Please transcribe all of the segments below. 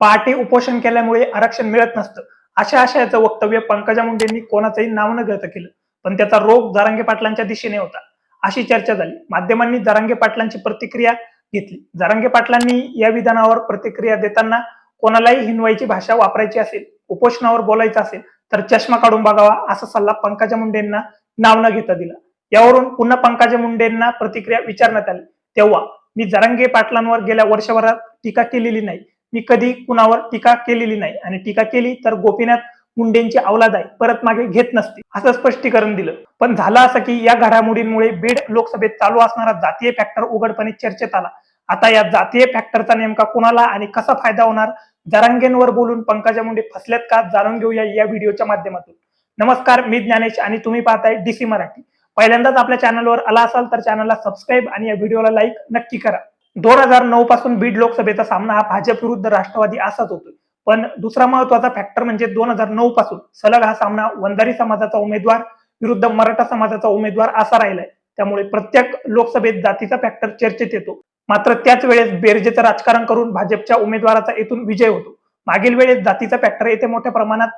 पहाटे उपोषण केल्यामुळे आरक्षण मिळत नसतं. अशा आशयाचं वक्तव्य पंकजा मुंडेंनी कोणाचंही नाव न घेता केलं. पण त्याचा रोग जारांगे पाटलांच्या दिशेने होता. अशी चर्चा झाली. माध्यमांनी जरांगे पाटलांची प्रतिक्रिया घेतली. जरांगे पाटलांनी या विधानावर प्रतिक्रिया देताना कोणालाही हिनवायची भाषा वापरायची असेल उपोषणावर बोलायचं असेल तर चष्मा काढून बघावा असा सल्ला पंकजा मुंडेंना नाव न घेता दिला. यावरून पुन्हा पंकजा मुंडेंना प्रतिक्रिया विचारण्यात आली. तेव्हा मी जरांगे पाटलांवर गेल्या वर्षभरात टीका केलेली नाही. मी कधी कुणावर टीका केलेली नाही. आणि टीका केली तर गोपीनाथ मुंडेंची अवलाद आहे. परत मागे घेत नसते. असं स्पष्टीकरण दिलं. पण झालं असं की या घडामोडींमुळे बीड लोकसभेत चालू असणारा जातीय फॅक्टर उघडपणे चर्चेत आला. आता या जातीय फॅक्टरचा नेमका कुणाला आणि कसा फायदा होणार? जरांगेंवर बोलून पंकजा मुंडे फसल्यात का? जाणून घेऊया या व्हिडिओच्या माध्यमातून. नमस्कार मी ज्ञानेश आणि तुम्ही पाहताय डीसी मराठी. पहिल्यांदाच आपल्या चॅनलवर आला असाल तर चॅनलला सबस्क्राईब आणि या व्हिडिओला लाईक नक्की करा. दोन हजार नऊ पासून बीड लोकसभेचा सामना हा भाजप विरुद्ध राष्ट्रवादी असाच होतो पण दुसरा महत्त्वाचा फॅक्टर म्हणजे दोन हजार नऊ पासून सलग हा सामना वंजारी समाजाचा उमेदवार विरुद्ध मराठा समाजाचा उमेदवार असा राहिलाय. त्यामुळे प्रत्येक लोकसभेत जातीचा फॅक्टर चर्चेत येतो. मात्र त्याच वेळेस बेरजेचं राजकारण करून भाजपच्या उमेदवाराचा येथून विजय होतो. मागील वेळेस जातीचा फॅक्टर येथे मोठ्या प्रमाणात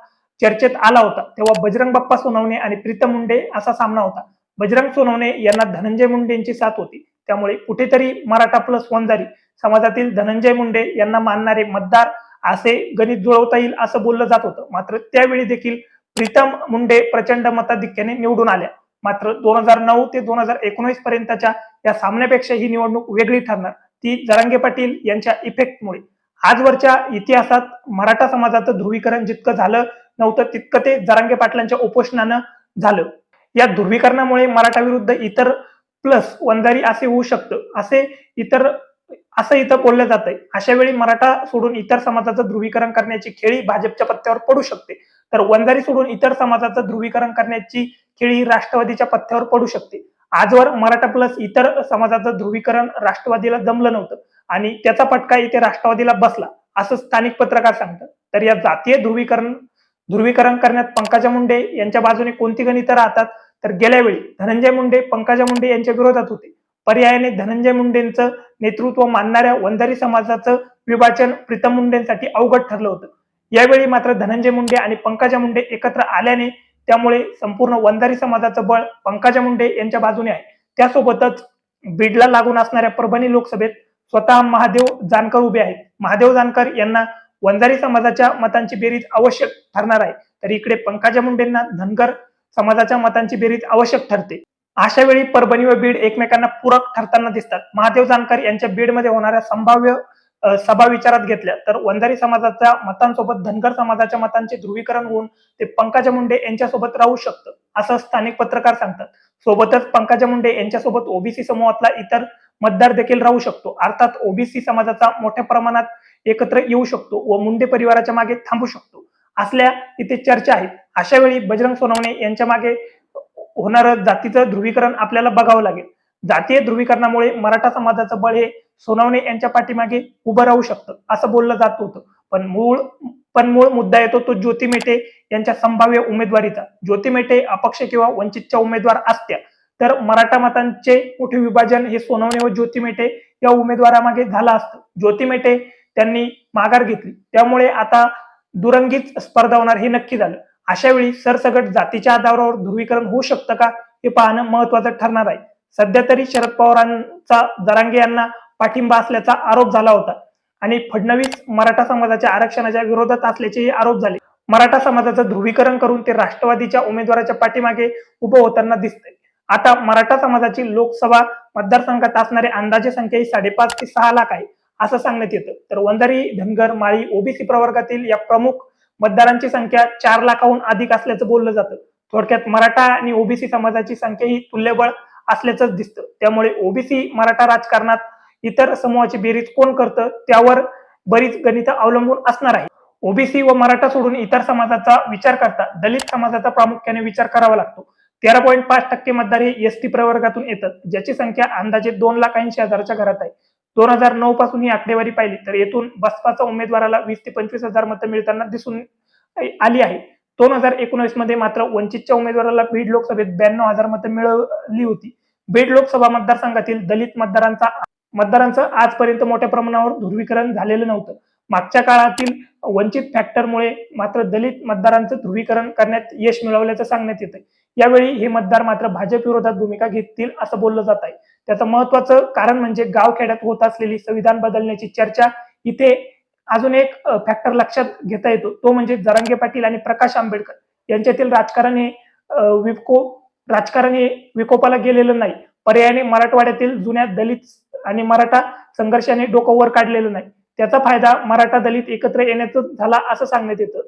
चर्चेत आला होता. तेव्हा बजरंग बाप्पा सोनवणे आणि प्रीतम मुंडे असा सामना होता. बजरंग सोनवणे यांना धनंजय मुंडेंची साथ होती. त्यामुळे कुठेतरी मराठा प्लस वंजारी समाजातील धनंजय मुंडे यांना मानणारे मतदार असे गणित जुळवता येईल असं बोललं जात होतं. मात्र त्यावेळी देखील प्रीतम मुंडे प्रचंड मताधिक्याने निवडून आल्या. मात्र दोन हजार नऊ ते दोन हजार एकोणीस पर्यंतच्या या सामन्यापेक्षा ही निवडणूक वेगळी ठरणार. ती जरांगे पाटील यांच्या इफेक्टमुळे आजवरच्या इतिहासात मराठा समाजाचं ध्रुवीकरण जितकं झालं नव्हतं तितकं ते जरांगे पाटलांच्या उपोषणानं झालं. या ध्रुवीकरणामुळे मराठा विरुद्ध इतर प्लस वंजारी असे होऊ शकतं. असे इतर असं इथं बोललं जात अशा वेळी मराठा सोडून इतर समाजाचं ध्रुवीकरण करण्याची खेळी भाजपच्या पत्त्यावर पडू शकते. तर वंजारी सोडून इतर समाजाचं ध्रुवीकरण करण्याची खेळी ही राष्ट्रवादीच्या पत्त्यावर पडू शकते. आजवर मराठा प्लस इतर समाजाचं ध्रुवीकरण राष्ट्रवादीला जमलं नव्हतं आणि त्याचा फटका इथे राष्ट्रवादीला बसला असं स्थानिक पत्रकार सांगतात. तर या जातीय ध्रुवीकरण ध्रुवीकरण करण्यात पंकजा मुंडे यांच्या बाजूने कोणती गणितं राहतात? तर गेल्या वेळी धनंजय मुंडे पंकजा मुंडे यांच्या विरोधात होते. पर्यायाने धनंजय मुंडेंचं नेतृत्व मानणाऱ्या वंजारी समाजाचं विभाजन प्रीतम मुंडेंसाठी अवघड ठरलं होतं. यावेळी मात्र धनंजय मुंडे आणि पंकजा मुंडे एकत्र आल्याने त्यामुळे संपूर्ण वंजारी समाजाचं बळ पंकजा मुंडे यांच्या बाजूने आहे. त्यासोबतच बीडला लागून असणाऱ्या परभणी लोकसभेत स्वतः महादेव जानकर उभे आहेत. महादेव जानकर यांना वंजारी समाजाच्या मतांची बेरीज आवश्यक ठरणार आहे. तर इकडे पंकजा मुंडेंना धनगर समाजाच्या मतांची बेरीज आवश्यक ठरते. अशा वेळी परभणी व बीड एकमेकांना पूरक ठरताना दिसतात. महादेव जानकर यांच्या बीडमध्ये होणाऱ्या संभाव्य सभा विचारात घेतल्या. तर वंजारी समाजाच्या मतांसोबत धनगर समाजाच्या मतांचे ध्रुवीकरण होऊन ते पंकजा मुंडे यांच्यासोबत राहू शकतं असं स्थानिक पत्रकार सांगतात. सोबतच पंकजा मुंडे यांच्यासोबत ओबीसी समूहातला इतर मतदार देखील राहू शकतो. अर्थात ओबीसी समाजाचा मोठ्या प्रमाणात एकत्र येऊ शकतो व मुंडे परिवाराच्या मागे थांबू शकतो. असल्या इथे चर्चा आहेत अशा वेळी बजरंग सोनवणे यांच्या मागे होणारं जातीचं ध्रुवीकरण आपल्याला बघावं लागेल. जातीय ध्रुवीकरणामुळे मराठा समाजाचं बळ हे सोनवणे यांच्या पाठीमागे उभं राहू शकतं असं बोललं जात होतं. पण मूळ पण मूळ मुद्दा येतो तो ज्योती मेटे यांच्या संभाव्य उमेदवारीचा. ज्योती मेटे अपक्ष किंवा वंचितच्या उमेदवार असत्या तर मराठा मतांचे मोठे विभाजन हे सोनवणे व ज्योती मेटे या उमेदवारामागे झालं असतं. ज्योती मेटे त्यांनी माघार घेतली. त्यामुळे आता दुरंगीच स्पर्धा होणार हे नक्की झालं. अशा वेळी सरसगट जातीच्या आधारावर ध्रुवीकरण होऊ शकतं का? हे पाहणं महत्वाचं ठरणार आहे. सध्या तरी शरद पवारांचा जरांगे यांना पाठिंबा असल्याचा आरोप झाला होता. आणि फडणवीस मराठा समाजाच्या आरक्षणाच्या विरोधात असल्याचेही आरोप झाले. मराठा समाजाचं ध्रुवीकरण करून ते राष्ट्रवादीच्या उमेदवाराच्या पाठीमागे उभं होताना दिसतंय. आता मराठा समाजाची लोकसभा मतदारसंघात असणारी अंदाजे संख्या ही साडेपाच ते सहा लाख आहे. असं सांगण्यात येतं. तर वंजारी धनगर माळी ओबीसी प्रवर्गातील या प्रमुख मतदारांची संख्या चार लाखाहून अधिक असल्याचं बोललं जातं. थोडक्यात मराठा आणि ओबीसी समाजाची संख्या ही तुल्यबळ असल्याचंच दिसतं. त्यामुळे ओबीसी मराठा राजकारणात इतर समूहाची बेरीज कोण करतं त्यावर बरीच गणितं अवलंबून असणार आहे. ओबीसी व मराठा सोडून इतर समाजाचा विचार करता दलित समाजाचा प्रामुख्याने विचार करावा लागतो. तेरा पॉईंट पाच टक्के मतदार हे एस टी प्रवर्गातून येतात ज्याची संख्या अंदाजे दोन लाख ऐंशी हजाराच्या घरात आहे. दोन हजार नऊ पासून ही आकडेवारी पाहिली. तर येथून बसपाचा उमेदवाराला वीस ते पंचवीस हजार मतं मिळताना दिसून आली आहे. दोन हजार एकोणीसमध्ये मात्र वंचितच्या उमेदवाराला बीड लोकसभेत ब्याण्णव हजार मतं मिळवली होती. बीड लोकसभा मतदारसंघातील दलित मतदारांचा मतदारांचं आजपर्यंत मोठ्या प्रमाणावर ध्रुवीकरण झालेलं नव्हतं. मागच्या काळातील वंचित फॅक्टरमुळे मात्र दलित मतदारांचं ध्रुवीकरण करण्यात यश मिळवल्याचं सांगण्यात येत आहे यावेळी हे मतदार मात्र भाजप विरोधात भूमिका घेतील असं बोललं जात आहे. त्याचं महत्वाचं कारण म्हणजे गावखेड्यात होत असलेली संविधान बदलण्याची चर्चा इथे अजून एक फॅक्टर लक्षात घेता येतो. तो म्हणजे जरांगे पाटील आणि प्रकाश आंबेडकर. यांच्यातील राजकारण हे विको राजकारण हे विकोपाला गेलेलं नाही. पर्यायाने मराठवाड्यातील जुन्या दलित आणि मराठा संघर्षाने डोकं वर काढलेलं नाही. त्याचा फायदा मराठा दलित एकत्र येण्याचा झाला असं सांगण्यात येतं.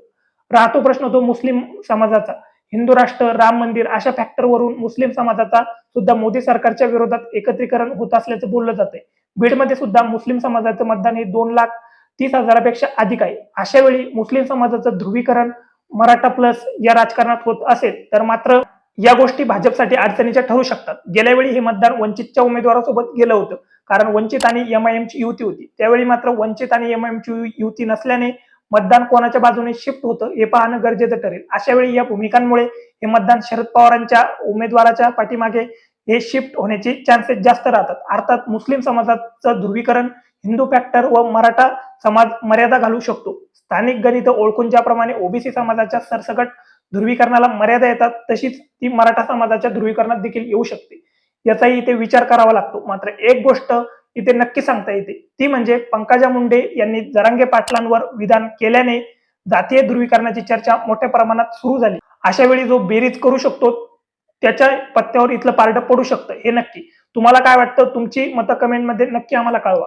राहतो प्रश्न तो मुस्लिम समाजाचा. हिंदू राष्ट्र राम मंदिर अशा फॅक्टरवरून मुस्लिम समाजाचा सुद्धा मोदी सरकारच्या विरोधात एकत्रीकरण होत असल्याचं बोललं जाते बीडमध्ये सुद्धा मुस्लिम समाजाचं मतदान हे दोन लाख तीस हजारापेक्षा अधिक आहे. अशा वेळी मुस्लिम समाजाचं ध्रुवीकरण मराठा प्लस या राजकारणात होत असेल तर मात्र या गोष्टी भाजपसाठी अडचणीच्या ठरू शकतात. गेल्या वेळी हे मतदान वंचितच्या उमेदवारासोबत गेलं होतं. कारण वंचित आणि एम आय एमची युती होती. त्यावेळी मात्र वंचित आणि एमआयएमची युती नसल्याने मतदान कोणाच्या बाजूने शिफ्ट होतं हे पाहणं गरजेचं ठरेल. अशा वेळी या भूमिकांमुळे हे मतदान शरद पवारांच्या उमेदवाराच्या पाठीमागे हे शिफ्ट होण्याचे चान्सेस जास्त राहतात. अर्थात मुस्लिम समाजाचं ध्रुवीकरण हिंदू फॅक्टर व मराठा समाज मर्यादा घालू शकतो. स्थानिक गणित ओळखून ज्याप्रमाणे ओबीसी समाजाच्या सरसकट ध्रुवीकरणाला मर्यादा येतात तशीच ती मराठा समाजाच्या ध्रुवीकरणात देखील येऊ शकते. याचाही इथे विचार करावा लागतो. मात्र एक गोष्ट इथे नक्की सांगता येते. ती म्हणजे पंकजा मुंडे यांनी जरांगे पाटलांवर विधान केल्याने जातीय ध्रुवीकरणाची चर्चा मोठ्या प्रमाणात सुरू झाली. अशा वेळी जो बेरीज करू शकतो त्याच्या पत्त्यावर इथलं पारडं पडू शकतं हे नक्की. तुम्हाला काय वाटतं? तुमची मतं कमेंटमध्ये नक्की आम्हाला कळवा.